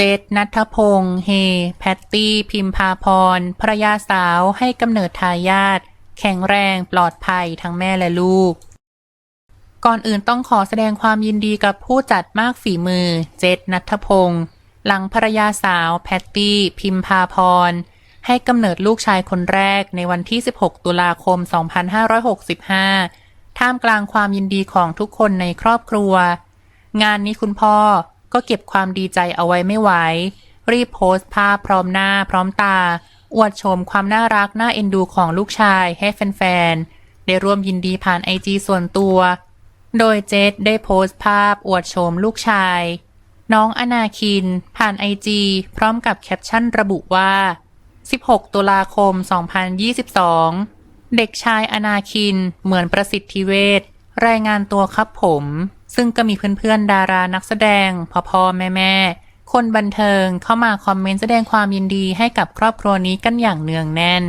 เจษนัทพงษ์เฮ แพตตี้ พิมพาพรภรรยาสาวให้กำเนิดทายาทแข็งแรงปลอดภัยทั้งแม่และลูก ก่อนอื่นต้องขอแสดงความยินดีกับผู้จัดมากฝีมือ เจษนัทพงษ์หลังภรรยาสาว แพตตี้ พิมพาพร ให้กำเนิดลูกชายคนแรกในวันที่ 16 ตุลาคม 2565 ท่ามกลางความยินดีของทุกคนในครอบครัว งานนี้คุณพ่อ ก็เก็บความดีใจเอาไว้ไม่ไหว รีบโพสต์ภาพพร้อมหน้าพร้อมตา อวดชมความน่ารักน่าเอ็นดูของลูกชายให้แฟนๆ ได้ร่วมยินดีผ่านไอจีส่วนตัว โดยเจษได้โพสต์ภาพอวดโฉมลูกชาย น้องอนาคิน ผ่านไอจีพร้อมกับแคปชั่นระบุว่า 16 ตุลาคม 2022 เด็กชายอนาคินเหมือนประสิทธิเวชรายงานตัวครับผม ซึ่งก็มีเพื่อนๆดารานักแสดงพ่อพ่อแม่แม่ๆคนบันเทิงเข้ามาคอมเมนต์แสดงความยินดีให้กับครอบครัวนี้กันอย่างเนืองแน่น